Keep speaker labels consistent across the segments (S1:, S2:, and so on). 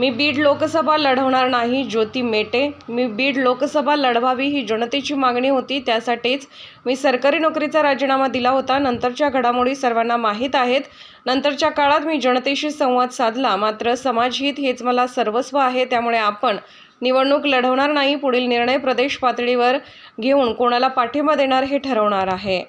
S1: मी बीड लोकसभा लढवणार नाही ज्योती मेटे. मी बीड लोकसभा लढवावी ही जनतेची मागणी होती त्यासाठीच मी सरकारी नोकरीचा राजीनामा दिला होता. नंतरच्या घडामोडी सर्वांना माहीत आहेत. नंतरच्या काळात मी जनतेशी संवाद साधला. मात्र समाजहित हेच मला सर्वस्व आहे त्यामुळे आपण निवडणूक लढवणार नाही. पुढील निर्णय प्रदेश पातळीवर घेऊन कोणाला पाठिंबा देणार हे ठरवणार आहे.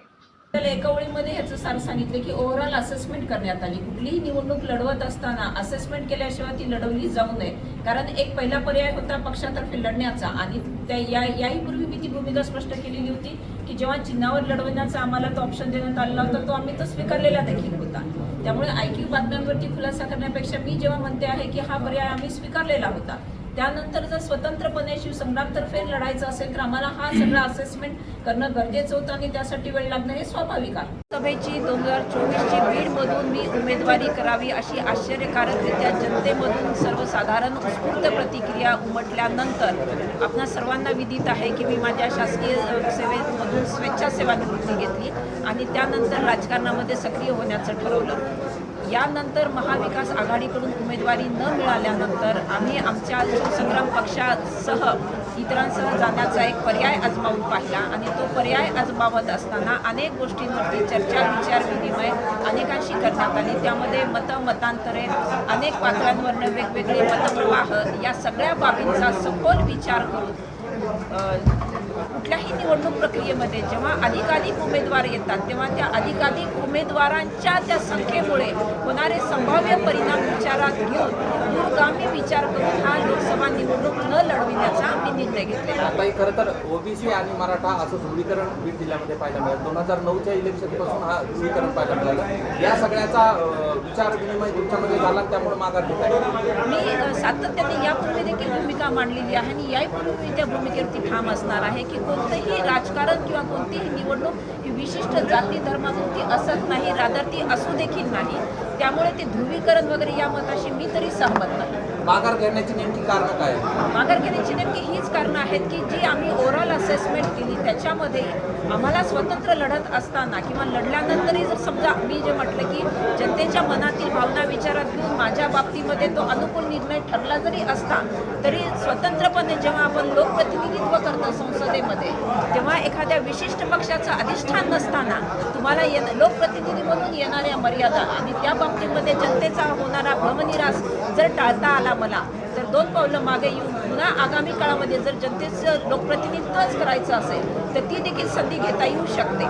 S2: एकावळीमध्ये ह्याचं सार सांगितलं की ओव्हरऑल असेसमेंट करण्यात आली. कुठलीही निवडणूक लढवत असताना असेसमेंट केल्याशिवाय ती लढवली जाऊ नये. कारण एक पहिला पर्याय होता पक्षातर्फे लढण्याचा आणि त्या या याही पूर्वी मी ती भूमिका स्पष्ट केलेली होती की जेव्हा चिन्हावर लढवण्याचा आम्हाला तो ऑप्शन देण्यात आलेला होता तो आम्ही तो स्वीकारलेला देखील होता. त्यामुळे ऐकीव बातम्यांवरती खुलासा करण्यापेक्षा मी जेव्हा म्हणते आहे की हा पर्याय आम्ही स्वीकारलेला होता त्यानंतर जर स्वतंत्रपणे शिवसंग्रामतर्फे लढायचं असेल तर आम्हाला हा सगळा असेसमेंट करणं गरजेचं होतं आणि त्यासाठी वेळ लागणं हे स्वाभाविक आहे. सभेची दोन हजार चोवीसची बीडमधून मी उमेदवारी करावी अशी आश्चर्यकारकरित्या जनतेमधून सर्वसाधारण उत्स्फूर्त प्रतिक्रिया उमटल्यानंतर आपणा सर्वांना विदित आहे की मी माझ्या शासकीय सेवेमधून सेवेमधून स्वेच्छासेवानिवृत्ती घेतली आणि त्यानंतर राजकारणामध्ये सक्रिय होण्याचं ठरवलं. यानंतर महाविकास आघाडीकडून उमेदवारी न मिळाल्यानंतर आम्ही आमच्या संग्राम पक्षासह इतरांसह जाण्याचा एक पर्याय आजमावून पाहिला. आणि तो पर्याय आजमावत असताना अनेक गोष्टींवरती चर्चा विचार विनिमय अनेकांशी करण्यात आली. त्यामध्ये मतं मतांतरे अनेक पात्रांवरनं वेगवेगळे मतप्रवाह या सगळ्या बाबींचा सखोल विचार करून कुठल्याही निवडणूक प्रक्रियेमध्ये जेव्हा अधिकाधिक उमेदवार येतात तेव्हा त्या अधिकाधिक उमेदवारांच्या त्या संख्येमुळे होणारे संभाव्य परिणाम विचारात घेऊन दूरगामी विचार करून हा लोकसभा निवडणूक न लढविण्याचा आम्ही निर्णय घेतलेला.
S3: आता खरं तर ओबीसी आणि मराठा असं ध्रुवीकरण बीड जिल्ह्यामध्ये पाहायला मिळालं. दोन हजार नऊच्या इलेक्शनपासून हा ध्रुवीकरण पाहायला मिळालं. या सगळ्याचा विचार विनिमय तुमच्यामध्ये झाला त्यामुळे माघार घेत आहे
S2: मी सातत्याने यापूर्वी देखील मांडलेली आहे आणि यापूर्वी मी त्या भूमिकेवरती ठाम असणार आहे की कोणतंही राजकारण किंवा कोणतीही निवडणूक ही विशिष्ट जाती धर्मापुरती असत नाही रादर ती असू देखील नाही त्यामुळे ते ध्रुवीकरण वगैरे या मताशी मी तरी सहमत नाही
S3: माघार घेण्याची नेमकी कारणं काय?
S2: माघार घेण्याची नेमकी हीच कारणं आहेत की जी आम्ही ओव्हरऑल असेसमेंट केली त्याच्यामध्ये आम्हाला स्वतंत्र लढत असताना किंवा लढल्यानंतरही जर समजा मी जे म्हटलं की जनतेच्या मनातील भावना विचारात घेऊन माझ्या बाबतीमध्ये तो अनुकूल निर्णय ठरला जरी असता तरी स्वतंत्रपणे जेव्हा आपण लोकप्रतिनिधित्व करतो संसदेमध्ये तेव्हा एखाद्या विशिष्ट पक्षाचं अधिष्ठान नसताना तुम्हाला ये लोकप्रतिनिधी म्हणून येणाऱ्या मर्यादा आणि त्या बाबतीमध्ये जनतेचा होणारा भ्रमनिरास जर टाळता आला मला तर दोन पावलं मागे येऊन पुन्हा आगामी काळामध्ये जर जनतेचं लोकप्रतिनिधित्वच करायचं असेल तर ती देखील संधी घेता येऊ शकते.